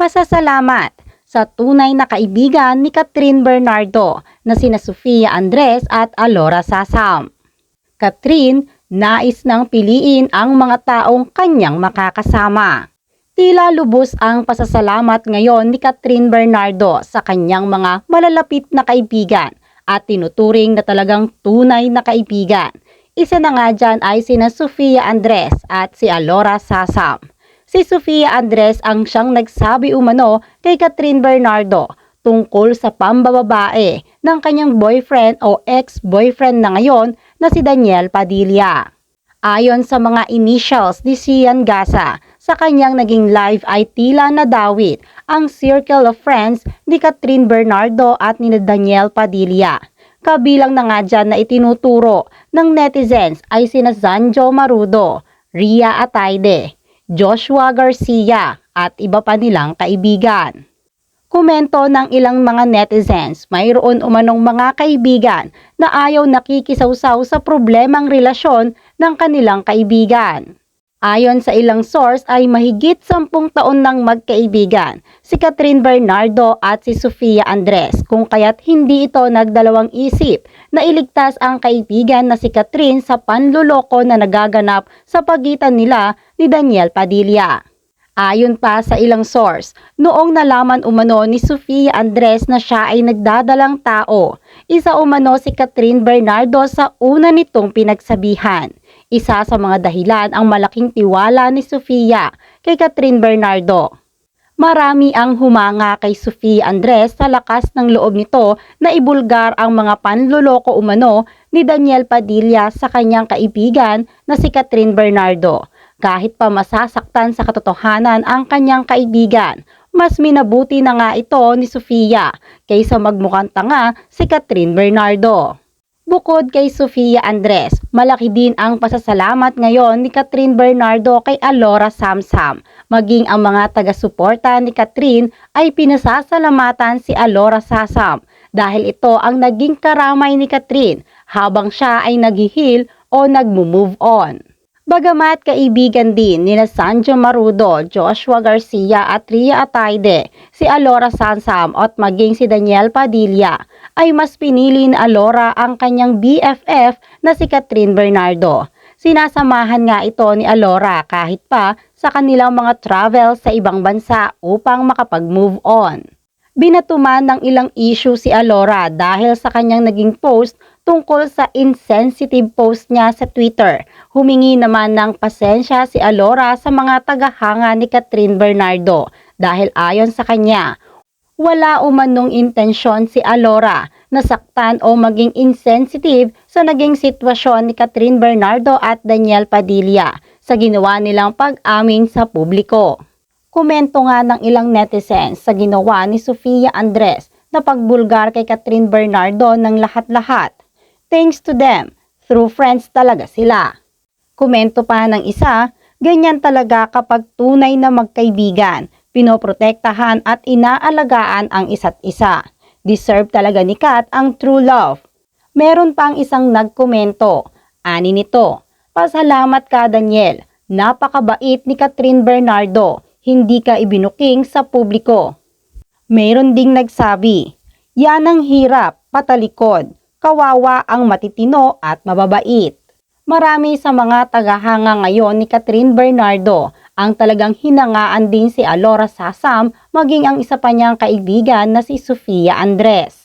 Pasasalamat sa tunay na kaibigan ni Catherine Bernardo na sina Sofia Andres at Alora Sasam. Catherine, nais nang piliin ang mga taong kanyang makakasama. Tila lubos ang pasasalamat ngayon ni Catherine Bernardo sa kanyang mga malalapit na kaibigan at tinuturing na talagang tunay na kaibigan. Isa na nga dyan ay sina Sofia Andres at si Alora Sasam. Si Sofia Andres ang siyang nagsabi umano kay Catherine Bernardo tungkol sa pambababae ng kanyang boyfriend o ex-boyfriend na ngayon na si Daniel Padilla. Ayon sa mga initials ni Sian Gasa, sa kanyang naging live ay tila nadawit ang circle of friends ni Catherine Bernardo at ni Daniel Padilla. Kabilang na nga dyan na itinuturo ng netizens ay sina Zanjo Marudo, Ria Ataide, Joshua Garcia at iba pa nilang kaibigan. Komento ng ilang mga netizens, mayroon umanong mga kaibigan na ayaw nakikisawsaw sa problemang relasyon ng kanilang kaibigan. Ayon sa ilang source ay mahigit sampung taon ng magkaibigan si Catherine Bernardo at si Sofia Andres kung kaya't hindi ito nagdalawang isip na iligtas ang kaibigan na si Catherine sa panluloko na nagaganap sa pagitan nila ni Daniel Padilla. Ayon pa sa ilang source, noong nalaman umano ni Sofia Andres na siya ay nagdadalang tao, isa umano si Catherine Bernardo sa una nitong pinagsabihan. Isa sa mga dahilan ang malaking tiwala ni Sofia kay Catherine Bernardo. Marami ang humanga kay Sofia Andres sa lakas ng loob nito na ibulgar ang mga panluloko umano ni Daniel Padilla sa kanyang kaibigan na si Catherine Bernardo kahit pa masasaktan sa katotohanan ang kanyang kaibigan, mas minabuti na nga ito ni Sofia kaysa magmukhang tanga si Catherine Bernardo. Bukod kay Sofia Andres, malaki din ang pasasalamat ngayon ni Catherine Bernardo kay Alora Samsam. Maging ang mga taga-suporta ni Catherine ay pinasasalamatan si Alora Sasam dahil ito ang naging karamay ni Catherine habang siya ay naghihil o nagmo-move on. Bagamat kaibigan din ni Sanjo Marudo, Joshua Garcia at Ria Ataide, si Alora Sansam at maging si Daniel Padilla, ay mas pinili ni Alora ang kanyang BFF na si Catherine Bernardo. Sinasamahan nga ito ni Alora kahit pa sa kanilang mga travel sa ibang bansa upang makapag-move on. Binatuman ng ilang issue si Alora dahil sa kanyang naging post tungkol sa insensitive post niya sa Twitter. Humingi naman ng pasensya si Alora sa mga tagahanga ni Catherine Bernardo dahil ayon sa kanya, wala umanong intensyon si Alora na saktan o maging insensitive sa naging sitwasyon ni Catherine Bernardo at Daniel Padilla sa ginawa nilang pag-amin sa publiko. Komento nga ng ilang netizens sa ginawa ni Sofia Andres na pagbulgar kay Catherine Bernardo ng lahat-lahat. Thanks to them, through friends talaga sila. Komento pa ng isa, ganyan talaga kapag tunay na magkaibigan, pinoprotektahan at inaalagaan ang isa't isa. Deserve talaga ni Kat ang true love. Meron pang isang nagkomento, ani nito, Pasalamat ka Daniel, napakabait ni Catherine Bernardo, hindi ka ibinuking sa publiko. Mayroon ding nagsabi, yan ang hirap, patalikod, kawawa ang matitino at mababait. Marami sa mga tagahanga ngayon ni Catherine Bernardo ang talagang hinangaan din si Alora Sasam maging ang isa pa niyang kaibigan na si Sofia Andres.